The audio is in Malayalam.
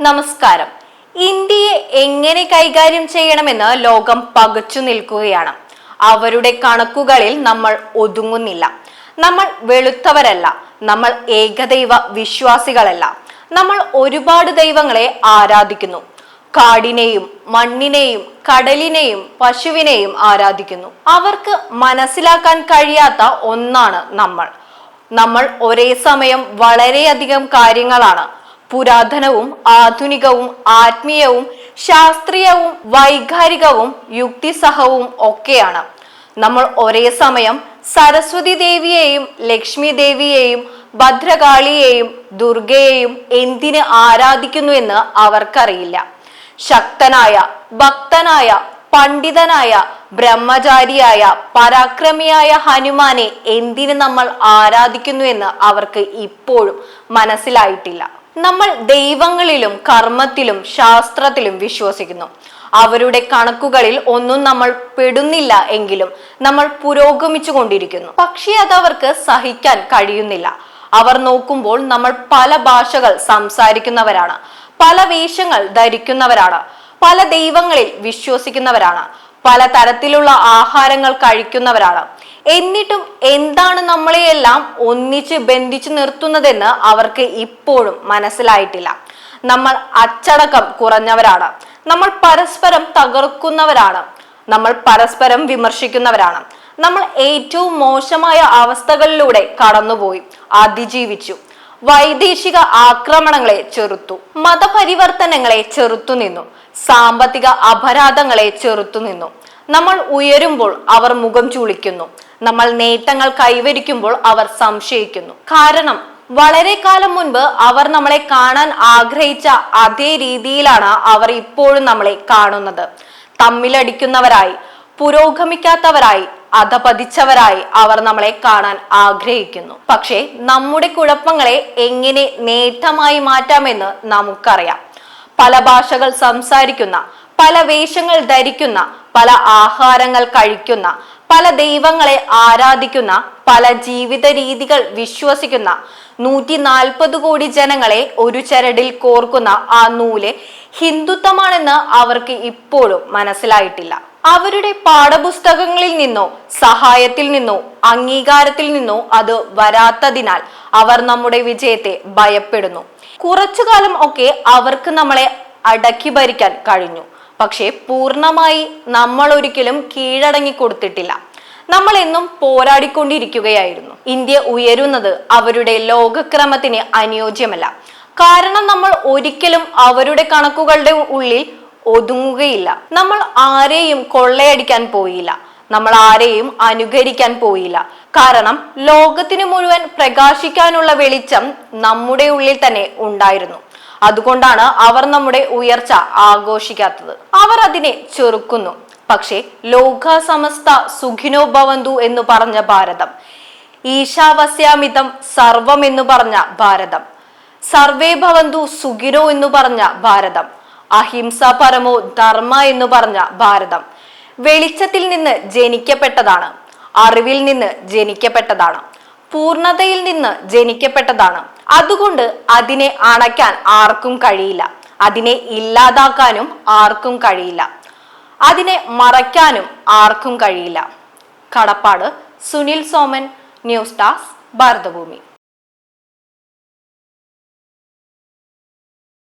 നമസ്കാരം. ഇന്ത്യയെ എങ്ങനെ കൈകാര്യം ചെയ്യണമെന്ന് ലോകം പകച്ചു നിൽക്കുകയാണ്. അവരുടെ കണക്കുകളിൽ നമ്മൾ ഒതുങ്ങുന്നില്ല. നമ്മൾ വെളുത്തവരല്ല. നമ്മൾ ഏകദൈവ വിശ്വാസികളല്ല. നമ്മൾ ഒരുപാട് ദൈവങ്ങളെ ആരാധിക്കുന്നു. കാടിനെയും മണ്ണിനെയും കടലിനെയും പശുവിനെയും ആരാധിക്കുന്നു. അവർക്ക് മനസ്സിലാക്കാൻ കഴിയാത്ത ഒന്നാണ് നമ്മൾ. നമ്മൾ ഒരേ സമയം വളരെയധികം കാര്യങ്ങളാണ് പുരാതനവും ആധുനികവും ആത്മീയവും ശാസ്ത്രീയവും വൈകാരികവും യുക്തിസഹവും ഒക്കെയാണ്. നമ്മൾ ഒരേ സമയം സരസ്വതി ദേവിയെയും ലക്ഷ്മി ദേവിയെയും ഭദ്രകാളിയെയും ദുർഗയെയും എന്തിന് ആരാധിക്കുന്നു എന്ന് അവർക്കറിയില്ല. ശക്തനായ ഭക്തനായ പണ്ഡിതനായ ബ്രഹ്മചാരിയായ പരാക്രമിയായ ഹനുമാനെ എന്തിന് നമ്മൾ ആരാധിക്കുന്നു എന്ന് അവർക്ക് ഇപ്പോഴും മനസ്സിലായിട്ടില്ല. നമ്മൾ ദൈവങ്ങളിലും കർമ്മത്തിലും ശാസ്ത്രത്തിലും വിശ്വസിക്കുന്നു. അവരുടെ കണക്കുകളിൽ ഒന്നും നമ്മൾ പെടുന്നില്ല എങ്കിലും നമ്മൾ പുരോഗമിച്ചു കൊണ്ടിരിക്കുന്നു പക്ഷേ അത് അവർക്ക് സഹിക്കാൻ കഴിയുന്നില്ല. അവർ നോക്കുമ്പോൾ നമ്മൾ പല ഭാഷകൾ സംസാരിക്കുന്നവരാണ് പല വേഷങ്ങൾ ധരിക്കുന്നവരാണ് പല ദൈവങ്ങളിൽ വിശ്വസിക്കുന്നവരാണ് പല തരത്തിലുള്ള ആഹാരങ്ങൾ കഴിക്കുന്നവരാണ്. എന്നിട്ടും എന്താണ് നമ്മളെയെല്ലാം ഒന്നിച്ച് ബന്ധിച്ചു നിർത്തുന്നതെന്ന് അവർക്ക് ഇപ്പോഴും മനസ്സിലായിട്ടില്ല. നമ്മൾ അച്ചടക്കം കുറഞ്ഞവരാണ്. നമ്മൾ പരസ്പരം തകർക്കുന്നവരാണ്. നമ്മൾ പരസ്പരം വിമർശിക്കുന്നവരാണ്. നമ്മൾ ഏറ്റവും മോശമായ അവസ്ഥകളിലൂടെ കടന്നുപോയി അതിജീവിച്ചു. വൈദേശിക ആക്രമണങ്ങളെ ചെറുത്തു മതപരിവർത്തനങ്ങളെ ചെറുത്തുനിന്നു സാമ്പത്തിക അപരാധങ്ങളെ ചെറുത്തുനിന്നു നമ്മൾ ഉയരുമ്പോൾ അവർ മുഖം ചുളിക്കുന്നു. നമ്മൾ നേട്ടങ്ങൾ കൈവരിക്കുമ്പോൾ അവർ സംശയിക്കുന്നു. കാരണം വളരെ കാലം മുൻപ് അവർ നമ്മളെ കാണാൻ ആഗ്രഹിച്ച അതേ രീതിയിലാണ് അവർ ഇപ്പോഴും നമ്മളെ കാണുന്നത്. തമ്മിലടിക്കുന്നവരായി പുരോഗമിക്കാത്തവരായി അധപതിച്ചവരായി അവർ നമ്മളെ കാണാൻ ആഗ്രഹിക്കുന്നു. പക്ഷേ നമ്മുടെ കുഴപ്പങ്ങളെ എങ്ങനെ നേട്ടമായി മാറ്റാമെന്ന് നമുക്കറിയാം. പല ഭാഷകൾ സംസാരിക്കുന്ന പല വേഷങ്ങൾ ധരിക്കുന്ന പല ആഹാരങ്ങൾ കഴിക്കുന്ന പല ദൈവങ്ങളെ ആരാധിക്കുന്ന പല ജീവിത രീതികൾ വിശ്വസിക്കുന്ന നൂറ്റി നാൽപ്പത് കോടി ജനങ്ങളെ ഒരു ചരടിൽ കോർക്കുന്ന ആ നൂൽ ഹിന്ദുത്വമാണെന്ന് അവർക്ക് ഇപ്പോഴും മനസ്സിലായിട്ടില്ല. അവരുടെ പാഠപുസ്തകങ്ങളിൽ നിന്നോ സഹായത്തിൽ നിന്നോ അംഗീകാരത്തിൽ നിന്നോ അത് വരാത്തതിനാൽ അവർ നമ്മുടെ വിജയത്തെ ഭയപ്പെടുന്നു. കുറച്ചു കാലം ഒക്കെ അവർക്ക് നമ്മളെ അടക്കി ഭരിക്കാൻ കഴിഞ്ഞു. പക്ഷേ പൂർണമായി നമ്മൾ ഒരിക്കലും കീഴടങ്ങി കൊടുത്തിട്ടില്ല നമ്മൾ എന്നും പോരാടിക്കൊണ്ടിരിക്കുകയായിരുന്നു. ഇന്ത്യ ഉയരുന്നത് അവരുടെ ലോകക്രമത്തിന് അനുയോജ്യമല്ല. കാരണം നമ്മൾ ഒരിക്കലും അവരുടെ കണക്കുകളുടെ ഉള്ളിൽ ഒതുങ്ങുകയില്ല. നമ്മൾ ആരെയും കൊള്ളയടിക്കാൻ പോയില്ല. നമ്മൾ ആരെയും അനുകരിക്കാൻ പോയില്ല. കാരണം ലോകത്തിന് മുഴുവൻ പ്രകാശിക്കാനുള്ള വെളിച്ചം നമ്മുടെ ഉള്ളിൽ തന്നെ ഉണ്ടായിരുന്നു. അതുകൊണ്ടാണ് അവർ നമ്മുടെ ഉയർച്ച ആഘോഷിക്കാത്തത്. അവർ അതിനെ ചെറുക്കുന്നു. പക്ഷേ ലോക സമസ്ത സുഖിനോ ഭവന്തു എന്ന് പറഞ്ഞ ഭാരതം ഈശാവസ്യാമിതം സർവം എന്ന് പറഞ്ഞ ഭാരതം സർവേ ഭവന്തു സുഖിനോ എന്ന് പറഞ്ഞ ഭാരതം അഹിംസ പരമോ ധർമ്മ എന്ന് പറഞ്ഞ ഭാരതം വെളിച്ചത്തിൽ നിന്ന് ജനിക്കപ്പെട്ടതാണ് അറിവിൽ നിന്ന് ജനിക്കപ്പെട്ടതാണ് പൂർണതയിൽ നിന്ന് ജനിക്കപ്പെട്ടതാണ് അതുകൊണ്ട് അതിനെ അണയ്ക്കാൻ ആർക്കും കഴിയില്ല. അതിനെ ഇല്ലാതാക്കാനും ആർക്കും കഴിയില്ല. അതിനെ മറയ്ക്കാനും ആർക്കും കഴിയില്ല. കടപ്പാട് സുനിൽ സോമൻ ന്യൂസ് ഡാസ് ഭാരതഭൂമി.